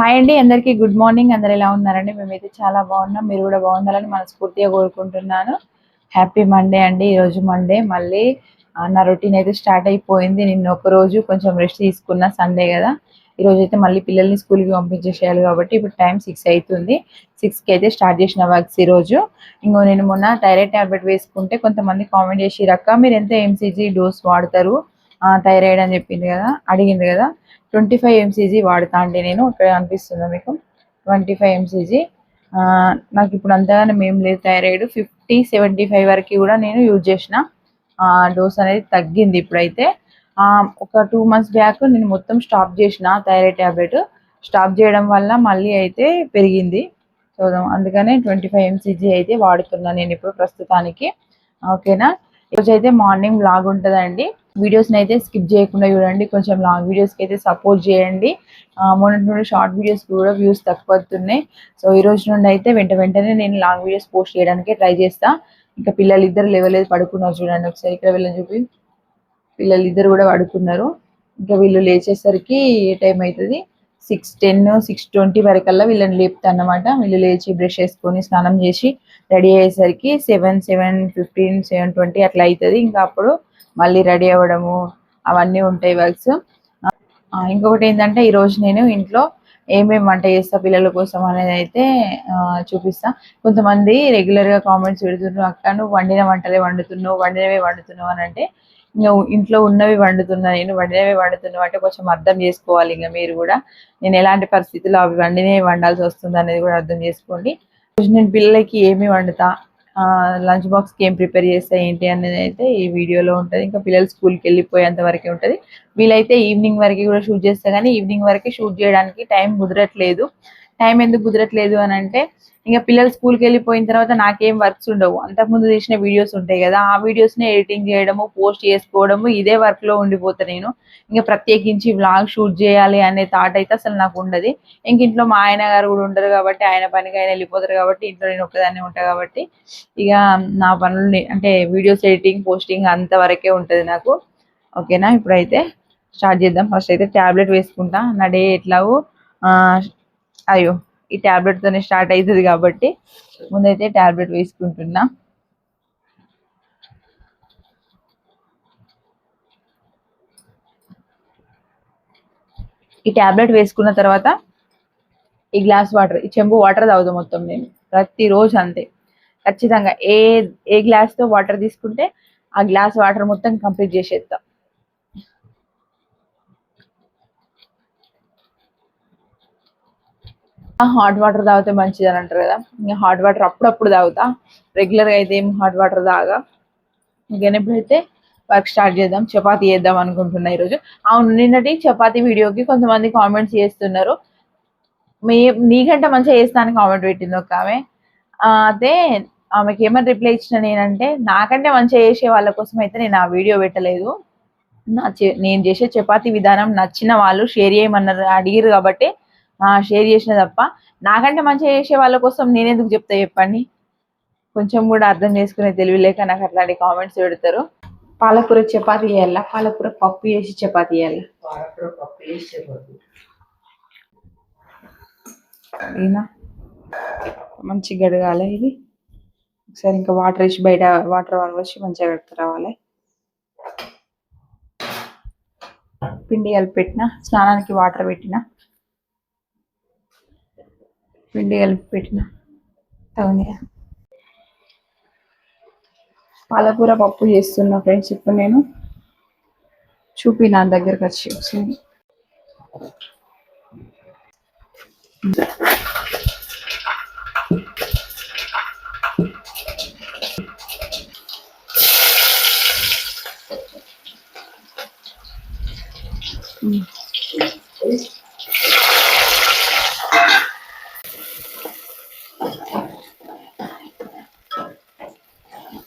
Hi అండి అందరికీ good morning. అందరు ఎలా ఉన్నారండి? మేమైతే చాలా బాగున్నాం. మీరు కూడా బాగుండాలని మనస్ఫూర్తిగా కోరుకుంటున్నాను. హ్యాపీ మండే అండి. ఈరోజు మండే మళ్ళీ నా రొటీన్ అయితే స్టార్ట్ అయిపోయింది. నిన్న ఒక రోజు కొంచెం రెస్ట్ తీసుకున్న సండే కదా. ఈ రోజు అయితే మళ్ళీ పిల్లల్ని స్కూల్కి పంపించేసేయాలి కాబట్టి ఇప్పుడు టైం సిక్స్ అవుతుంది. సిక్స్కి అయితే స్టార్ట్ చేసిన వర్క్స్ ఈ రోజు. ఇంకో నేను మొన్న థైరాయిడ్ ట్యాబ్లెట్ వేసుకుంటే కొంతమంది కామెంట్ చేసి రక్క మీరు ఎంత ఎంసీజీ డోస్ వాడతారు? థైరాయిడ్ అని చెప్పింది కదా అడిగింది కదా ట్వంటీ ఫైవ్ ఎంసీజీ వాడుతా అండి నేను ఇక్కడ అనిపిస్తుందా మీకు? Twenty five MCG. నాకు ఇప్పుడు అంతగానే ఏం లేదు థైరాయిడ్. ఫిఫ్టీ సెవెంటీ ఫైవ్ వరకు కూడా నేను యూజ్ చేసిన. డోస్ అనేది తగ్గింది ఇప్పుడైతే. ఒక టూ మంత్స్ బ్యాక్ నేను మొత్తం స్టాప్ చేసిన థైరాయిడ్ టాబ్లెట్. స్టాప్ చేయడం వల్ల మళ్ళీ అయితే పెరిగింది. సో అందుకనే ట్వంటీ ఫైవ్ ఎంసీజీ అయితే వాడుతున్నాను నేను ఇప్పుడు ప్రస్తుతానికి. ఓకేనా? ఈరోజు అయితే మార్నింగ్ బ్లాగ్ ఉంటుందండి వీడియోస్ని అయితే స్కిప్ చేయకుండా చూడండి. కొంచెం లాంగ్ వీడియోస్కి అయితే సపోర్ట్ చేయండి. మొన్నటి నుండి షార్ట్ వీడియోస్ కూడా వ్యూస్ తక్కువ వస్తున్నాయి సో ఈ రోజు నుండి అయితే వెంట వెంటనే నేను లాంగ్ వీడియోస్ పోస్ట్ చేయడానికి ట్రై చేస్తా. ఇంకా పిల్లలు ఇద్దరు లేవలేదు పడుకున్నారు చూడండి. ఒకసారి ఇక్కడ వెళ్ళని చూపి. పిల్లలు ఇద్దరు కూడా పడుకున్నారు. ఇంకా వీళ్ళు లేచేసరికి ఏ టైం అవుతుంది. సిక్స్ టెన్ సిక్స్ ట్వంటీ వరకల్లా వీళ్ళని లేపుతా అన్నమాట వీళ్ళు లేచి బ్రష్ చేసుకొని స్నానం చేసి రెడీ అయ్యేసరికి seven seven fifteen seven twenty అట్లా అవుతుంది ఇంకా అప్పుడు మళ్ళీ రెడీ అవ్వడము అవన్నీ ఉంటాయి వర్క్స్. ఇంకొకటి ఏంటంటే ఈ రోజు నేను ఇంట్లో ఏమేమి వంట చేస్తా పిల్లల కోసం అనేది అయితే చూపిస్తా. కొంతమంది రెగ్యులర్గా కామెంట్స్ పెడుతున్నారు అక్క నువ్వు వండిన వంటలే వండుతున్నావు వండినవే వండుతున్నావు అని అంటే ఇంట్లో ఉన్నవి వండుతున్నా నేను వండినవే వండుతున్నావు అంటే కొంచెం అర్థం చేసుకోవాలి ఇంకా మీరు కూడా. నేను ఎలాంటి పరిస్థితుల్లో అవి వండినవి వండాల్సి వస్తుంది అనేది కూడా అర్థం చేసుకోండి. నేను పిల్లలకి ఏమి వండుతా లంచ్ బాక్స్కి ఏం ప్రిపేర్ చేస్తా ఏంటి అనేది అయితే ఈ వీడియోలో ఉంటుంది. ఇంకా పిల్లలు స్కూల్కి వెళ్ళిపోయేంత వరకే ఉంటుంది. వీలైతే ఈవినింగ్ వరకు కూడా షూట్ చేస్తా కానీ ఈవినింగ్ వరకే షూట్ చేయడానికి టైం కుదరట్లేదు. టైం ఎందుకు కుదరట్లేదు అని అంటే ఇంకా పిల్లలు స్కూల్కి వెళ్ళిపోయిన తర్వాత నాకేం వర్క్స్ ఉండవు. అంతకుముందు తీసిన వీడియోస్ ఉంటాయి కదా ఆ వీడియోస్ని ఎడిటింగ్ చేయడము పోస్ట్ చేసుకోవడము ఇదే వర్క్లో ఉండిపోతా నేను. ఇంకా ప్రత్యేకించి వ్లాగ్ షూట్ చేయాలి అనే థాట్ అయితే అసలు నాకు ఉండదు. ఇంక ఇంట్లో మా ఆయన గారు కూడా ఉంటారు కాబట్టి ఆయన పనికి ఆయన వెళ్ళిపోతారు కాబట్టి ఇంట్లో నేను ఒక్కదాన్నే ఉంటా కాబట్టి ఇక నా పనులు అంటే వీడియోస్ ఎడిటింగ్ పోస్టింగ్ అంతవరకే ఉంటుంది ఉంటది నాకు. ఓకేనా? ఇప్పుడైతే స్టార్ట్ చేద్దాం. ఫస్ట్ అయితే టాబ్లెట్ వేసుకుంటా. నా డే ఎట్లాగో అయ్యో ఈ టాబ్లెట్ తోనే స్టార్ట్ అవుతుంది కాబట్టి ముందైతే టాబ్లెట్ వేసుకుంటున్నా. ఈ టాబ్లెట్ వేసుకున్న తర్వాత ఈ గ్లాస్ వాటర్ ఈ చెంబు వాటర్ తాగుతాం మొత్తం నేను ప్రతిరోజు అంతే. ఖచ్చితంగా ఏ ఏ గ్లాస్తో వాటర్ తీసుకుంటే ఆ గ్లాస్ వాటర్ మొత్తం కంప్లీట్ చేసేద్దాం హాట్ వాటర్ తాగితే మంచిది అని అంటారు కదా. ఇంకా హాట్ వాటర్ అప్పుడప్పుడు తాగుతా. రెగ్యులర్గా అయితే ఏం హాట్ వాటర్ తాగా. ఇంకా ఎప్పుడైతే వర్క్ స్టార్ట్ చేద్దాం చపాతి చేద్దాం అనుకుంటున్నా ఈరోజు. అవును నిన్నటి చపాతి వీడియోకి కొంతమంది కామెంట్స్ చేస్తున్నారు. మీ నీకంటే మంచిగా చేస్తాను కామెంట్ పెట్టింది ఒక ఆమె. అదే ఆమెకి ఏమని రిప్లై ఇచ్చిన నేనంటే నాకంటే మంచిగా చేసే వాళ్ళ కోసం అయితే నేను ఆ వీడియో పెట్టలేదు. నా చే- నేను చేసే చపాతి విధానం నచ్చిన వాళ్ళు షేర్ చేయమన్నారు అడిగిరు కాబట్టి షేర్ చేసిన తప్ప. నాకంటే మంచిగా చేసే వాళ్ళ కోసం నేను ఎందుకు చెప్తా చెప్పండి? కొంచెం కూడా అర్థం చేసుకునే తెలివి లేక నాకు అట్లాంటి కామెంట్స్ పెడతారు. పాలకూర చపాతీ చేయాలా? పాలకూర పప్పు చేసి చపాతీ చేయాలా? పాలకూర పప్పు వేసి చెప్పదు ఈయన మంచిగా గడగాలి ఇది? ఒకసారి ఇంకా వాటర్ వేసి బయట వాటర్ వచ్చి మంచిగా కడుపు రావాలి? పిండి కలిపి పెట్టిన స్నానానికి వాటర్ పెట్టిన? పిండి కలిపి పెట్టిన. తగుని పాలకూర పప్పు చేస్తున్నా ఫ్రెండ్స్ ఇప్పుడు నేను చూపి నా దగ్గరకు వచ్చి ఒకసారి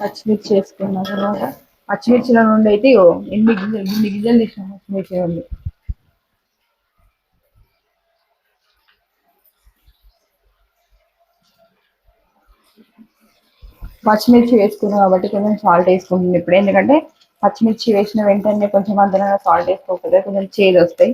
పచ్చిమిర్చి వేసుకున్న తర్వాత పచ్చిమిర్చిల నుండి అయితే ఎన్ని గింజలు ఎన్ని గింజలు తీసిన పచ్చిమిర్చి నుండి పచ్చిమిర్చి వేసుకున్నాం కాబట్టి కొంచెం సాల్ట్ వేసుకుంటుంది ఇప్పుడు. ఎందుకంటే పచ్చిమిర్చి వేసిన వెంటనే కొంచెం అందులో సాల్ట్ వేసుకోకపోతే కొంచెం చేదు వస్తాయి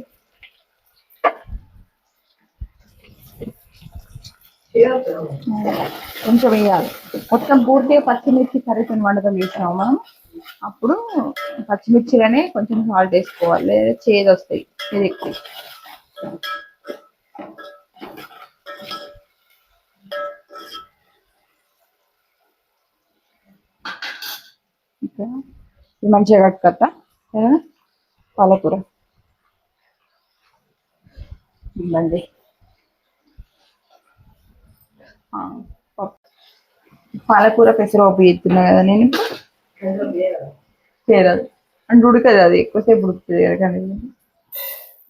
కొంచెం వేయాలి మొత్తం పూర్తిగా పచ్చిమిర్చి కర్రీతో వండకం చేసినాము మనం. అప్పుడు పచ్చిమిర్చిలోనే కొంచెం సాల్ట్ వేసుకోవాలి. లేదా చేదు వస్తాయి చేదు ఎక్కువ. ఇది మంచిగా కట్టుకత్తా. పాలకూర. ఇవ్వండి. పాలకూర పెసరపప్పు చేస్తున్నా కదా నేను చేరదు. అంటే ఉడకదు అది ఎక్కువసేపు ఉడుకుతుంది కదా కానీ.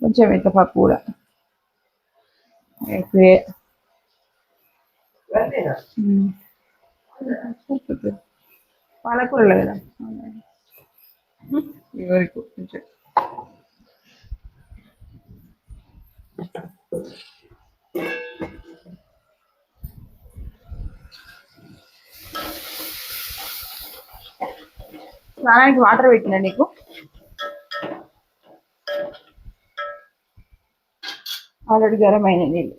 కొంచెం ఇట్లా కూడా. ఎక్కువే పాలకూరలో కదా. ఎవరికి కొంచెం. స్నానానికి వాటర్ పెట్టిన నీకు? ఆల్రెడీ గరం అయిన నీళ్ళు.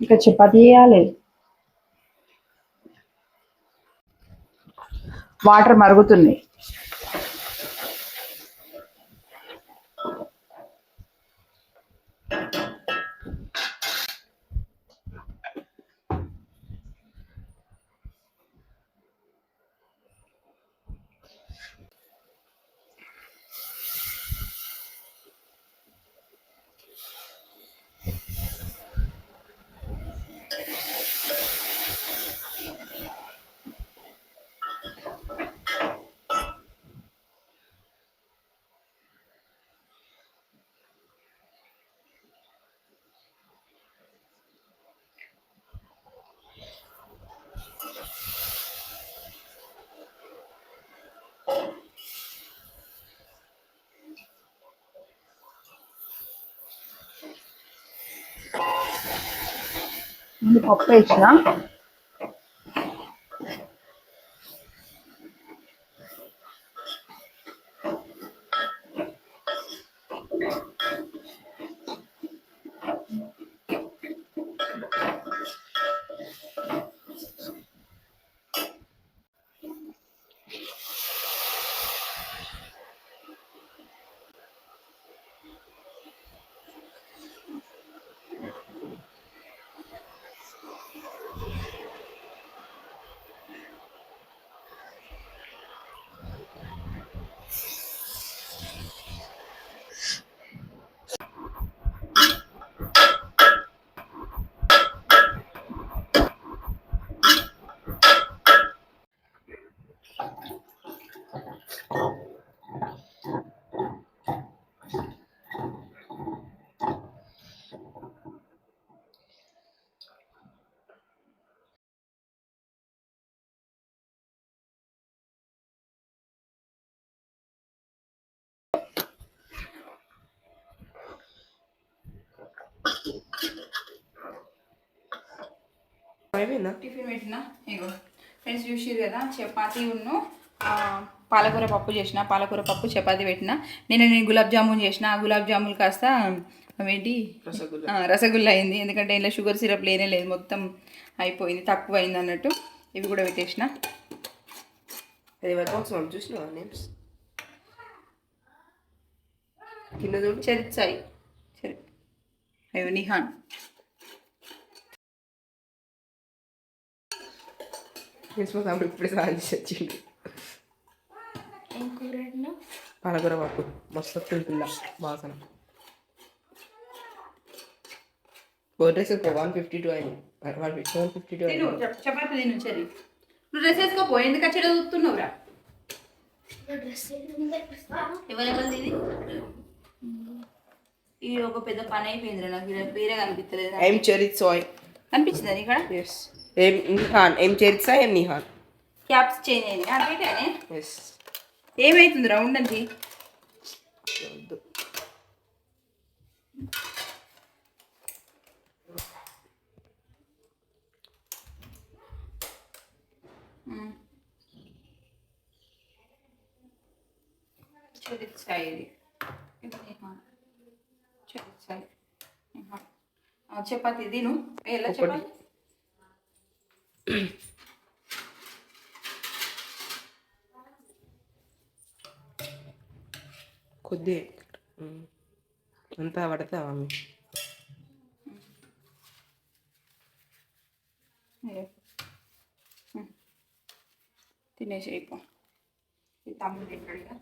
ఇంకా చపాతీ చేయాలి. వాటర్ మరుగుతుంది ముందు పప్పు వేసిన అయిపోయిందా? టిఫిన్ పెట్టిన? ఇగో ఫ్రెండ్స్ చూసిరు కదా చపాతీ ఉన్ను ఆ, పాలకూర పప్పు చేసిన పాలకూర పప్పు చపాతీ పెట్టిన. నేను నేను గులాబ్ జామున్ చేసిన ఆ గులాబ్ జామున్ కాస్త అవేంటి? రసగుల్లా. ఆ, రసగుల్లా అయింది. ఎందుకంటే ఇలా షుగర్ సిరప్ లేనే లేదు మొత్తం అయిపోయింది తక్కువ అయింది అన్నట్టు. ఇవి కూడా పెట్టేసిన. అది వరకు ఒకసారి చూసినావా నేమ్స్? కింద చూడు. చరిత్సాయి చరి అయ్యో నిహాన్. మా తమ్ముడు ఇప్పుడే సాయం చేసి వచ్చిండు. పాలకూర పప్పు. మస్తు వస్తుంది వాసన. Four dress one fifty two అయింది. One fifty one fifty two అయింది. చపాతీ తిను చరి నువ్వు డ్రెస్ వేసుకోపో ఎందుకు అక్కడ చూస్తున్నావురా ఎవరెవరిది ఇది? ఇది ఒక పెద్ద పని అయిపోయిందిరా నాకు. వేరే కనిపించలేదు ఏం చెరిత్ సాయ్ అనిపించింది ఇక్కడ ఎస్ ఏం నిహాన్ ఏం చేరిసా ఏం నిహాన్? క్యాప్స్ చేంజ్ అయింది. ఎస్ ఏమైతుంది రౌండ్ అది? ఇది చపాతి తిను. ఎలా చపాతి? కొద్ది అంతా పడతావా. తినేసి అయిపో తమ్ముడు తింటాడు.